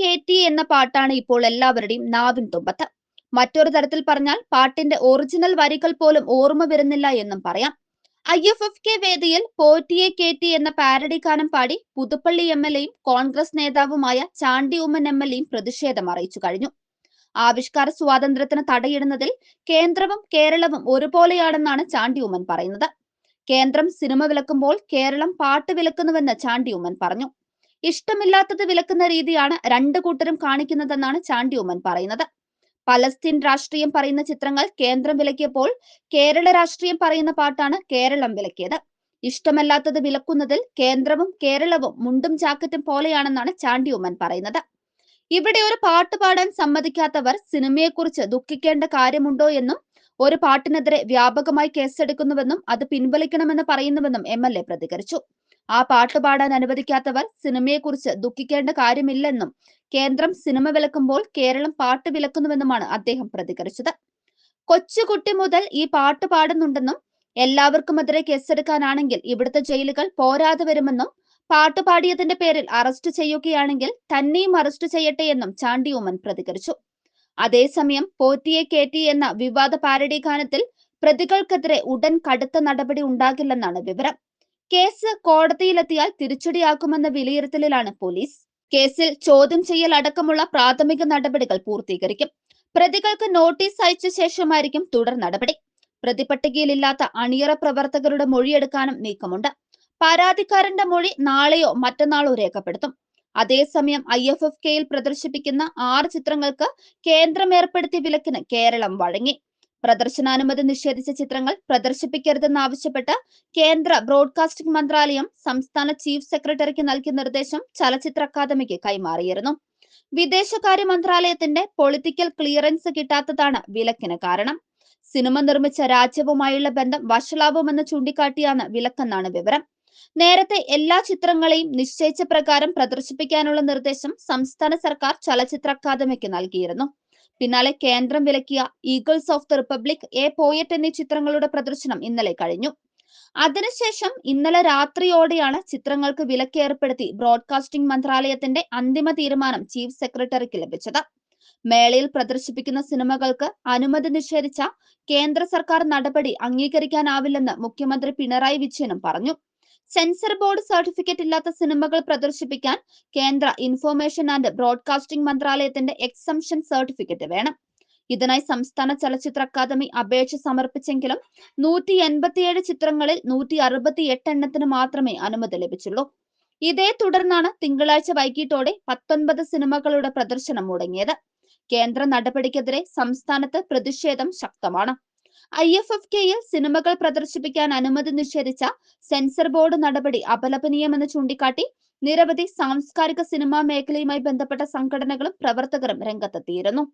K ടി എന്ന പാട്ടാണ് ഇപ്പോൾ എല്ലാവരുടെയും നാവിൻ തുമ്പത്ത്. മറ്റൊരു തരത്തിൽ പറഞ്ഞാൽ പാട്ടിന്റെ ഒറിജിനൽ വരികൾ പോലും ഓർമ്മ വരുന്നില്ല എന്നും പറയാം. ഐ എഫ് എഫ് കെ വേദിയിൽ പോറ്റിയെ കെ ടി എന്ന പാരഡി ഗാനം പാടി പുതുപ്പള്ളി എം എൽ എയും കോൺഗ്രസ് നേതാവുമായ ചാണ്ടി ഉമ്മൻ എം എൽ എയും പ്രതിഷേധം അറിയിച്ചു കഴിഞ്ഞു. ആവിഷ്കാര സ്വാതന്ത്ര്യത്തിന് തടയിടുന്നതിൽ കേന്ദ്രവും കേരളവും ഒരുപോലെയാണെന്നാണ് ചാണ്ടി ഉമ്മൻ പറയുന്നത്. കേന്ദ്രം സിനിമ വിലക്കുമ്പോൾ കേരളം പാട്ട് വിലക്കുന്നുവെന്ന് ചാണ്ടി ഉമ്മൻ പറഞ്ഞു. ഇഷ്ടമില്ലാത്തത് വിലക്കുന്ന രീതിയാണ് രണ്ടു കൂട്ടരും കാണിക്കുന്നതെന്നാണ് ചാണ്ടിയോമൻ പറയുന്നത്. പലസ്തീൻ രാഷ്ട്രീയം പറയുന്ന ചിത്രങ്ങൾ കേന്ദ്രം വിലക്കിയപ്പോൾ കേരള രാഷ്ട്രീയം പറയുന്ന പാട്ടാണ് കേരളം വിലക്കിയത്. ഇഷ്ടമല്ലാത്തത് വിലക്കുന്നതിൽ കേന്ദ്രവും കേരളവും മുണ്ടും ജാക്കറ്റും പോലെയാണെന്നാണ് ചാണ്ടി ഉമ്മൻ പറയുന്നത്. ഇവിടെ ഒരു പാട്ട് പാടാൻ സമ്മതിക്കാത്തവർ സിനിമയെക്കുറിച്ച് ദുഃഖിക്കേണ്ട കാര്യമുണ്ടോ എന്നും ഒരു പാട്ടിനെതിരെ വ്യാപകമായി കേസെടുക്കുന്നുവെന്നും അത് പിൻവലിക്കണമെന്ന് പറയുന്നുവെന്നും എ പ്രതികരിച്ചു. ആ പാട്ട് പാടാൻ അനുവദിക്കാത്തവർ സിനിമയെക്കുറിച്ച് ദുഃഖിക്കേണ്ട കാര്യമില്ലെന്നും കേന്ദ്രം സിനിമ വിലക്കുമ്പോൾ കേരളം പാട്ട് വിലക്കുന്നുവെന്നുമാണ് അദ്ദേഹം പ്രതികരിച്ചത്. കൊച്ചുകുട്ടി മുതൽ ഈ പാട്ട് പാടുന്നുണ്ടെന്നും എല്ലാവർക്കുമെതിരെ കേസെടുക്കാനാണെങ്കിൽ ഇവിടുത്തെ ജയിലുകൾ പോരാതെ വരുമെന്നും പാട്ട് പാടിയതിന്റെ പേരിൽ അറസ്റ്റ് ചെയ്യുകയാണെങ്കിൽ തന്നെയും അറസ്റ്റ് ചെയ്യട്ടെ എന്നും ചാണ്ടി ഉമ്മൻ പ്രതികരിച്ചു. അതേസമയം പോറ്റിയെ കേറ്റി എന്ന വിവാദ പാരഡി ഗാനത്തിൽ പ്രതികൾക്കെതിരെ ഉടൻ കടുത്ത നടപടി ഉണ്ടാകില്ലെന്നാണ് വിവരം. കേസ് കോടതിയിലെത്തിയാൽ തിരിച്ചടിയാക്കുമെന്ന വിലയിരുത്തലിലാണ് പോലീസ്. കേസിൽ ചോദ്യം ചെയ്യൽ അടക്കമുള്ള പ്രാഥമിക നടപടികൾ പൂർത്തീകരിക്കും. പ്രതികൾക്ക് നോട്ടീസ് അയച്ച ശേഷമായിരിക്കും തുടർ നടപടി. പ്രതിപട്ടികയിലില്ലാത്ത അണിയറ പ്രവർത്തകരുടെ മൊഴിയെടുക്കാനും നീക്കമുണ്ട്. പരാതിക്കാരന്റെ മൊഴി നാളെയോ മറ്റന്നാളോ രേഖപ്പെടുത്തും. അതേസമയം ഐ എഫ് എഫ് കെയിൽ പ്രദർശിപ്പിക്കുന്ന ആറ് ചിത്രങ്ങൾക്ക് കേന്ദ്രം ഏർപ്പെടുത്തിയ വിലക്കിന് കേരളം വഴങ്ങി. പ്രദർശനാനുമതി നിഷേധിച്ച ചിത്രങ്ങൾ പ്രദർശിപ്പിക്കരുതെന്നാവശ്യപ്പെട്ട് കേന്ദ്ര ബ്രോഡ്കാസ്റ്റിംഗ് മന്ത്രാലയം സംസ്ഥാന ചീഫ് സെക്രട്ടറിക്ക് നൽകിയ നിർദ്ദേശം ചലച്ചിത്ര അക്കാദമിക്ക് കൈമാറിയിരുന്നു. വിദേശകാര്യ മന്ത്രാലയത്തിന്റെ പൊളിറ്റിക്കൽ ക്ലിയറൻസ് കിട്ടാത്തതാണ് വിലക്കിന് കാരണം. സിനിമ നിർമ്മിച്ച രാജ്യവുമായുള്ള ബന്ധം വഷളാവുമെന്ന് ചൂണ്ടിക്കാട്ടിയാണ് വിലക്കെന്നാണ് വിവരം. നേരത്തെ എല്ലാ ചിത്രങ്ങളെയും നിശ്ചയിച്ച പ്രകാരം പ്രദർശിപ്പിക്കാനുള്ള നിർദ്ദേശം സംസ്ഥാന സർക്കാർ ചലച്ചിത്ര അക്കാദമിക്ക് നൽകിയിരുന്നു. പിന്നാലെ കേന്ദ്രം വിലക്കിയ Eagles of the Republic A Poet എന്നീ ചിത്രങ്ങളുടെ പ്രദർശനം ഇന്നലെ കഴിഞ്ഞു. അതിനുശേഷം ഇന്നലെ രാത്രിയോടെയാണ് ചിത്രങ്ങൾക്ക് വിലക്ക് ഏർപ്പെടുത്തി ബ്രോഡ്കാസ്റ്റിംഗ് മന്ത്രാലയത്തിന്റെ അന്തിമ തീരുമാനം ചീഫ് സെക്രട്ടറിക്ക് ലഭിച്ചത്. മേളയിൽ പ്രദർശിപ്പിക്കുന്ന സിനിമകൾക്ക് അനുമതി നിഷേധിച്ച കേന്ദ്ര സർക്കാർ നടപടി അംഗീകരിക്കാനാവില്ലെന്ന് മുഖ്യമന്ത്രി പിണറായി വിജയനും പറഞ്ഞു. സെൻസർ ബോർഡ് സർട്ടിഫിക്കറ്റ് ഇല്ലാത്ത സിനിമകൾ പ്രദർശിപ്പിക്കാൻ കേന്ദ്ര ഇൻഫോർമേഷൻ ആൻഡ് ബ്രോഡ്കാസ്റ്റിംഗ് മന്ത്രാലയത്തിന്റെ എക്സംഷൻ സർട്ടിഫിക്കറ്റ് വേണം. ഇതിനായി സംസ്ഥാന ചലച്ചിത്ര അക്കാദമി അപേക്ഷ സമർപ്പിച്ചെങ്കിലും നൂറ്റി എൺപത്തിയേഴ് ചിത്രങ്ങളിൽ നൂറ്റി അറുപത്തി എട്ട് എണ്ണത്തിന് മാത്രമേ അനുമതി ലഭിച്ചുള്ളൂ. ഇതേ തുടർന്നാണ് തിങ്കളാഴ്ച വൈകിട്ടോടെ പത്തൊൻപത് സിനിമകളുടെ പ്രദർശനം മുടങ്ങിയത്. കേന്ദ്ര നടപടിക്കെതിരെ സംസ്ഥാനത്ത് പ്രതിഷേധം ശക്തമാണ്. ഐ എഫ് എഫ് കെയിൽ സിനിമകൾ പ്രദർശിപ്പിക്കാൻ അനുമതി നിഷേധിച്ച സെൻസർ ബോർഡ് നടപടി അപലപനീയമെന്ന് ചൂണ്ടിക്കാട്ടി നിരവധി സാംസ്കാരിക സിനിമാ മേഖലയുമായി ബന്ധപ്പെട്ട സംഘടനകളും പ്രവർത്തകരും രംഗത്തെത്തിയിരുന്നു.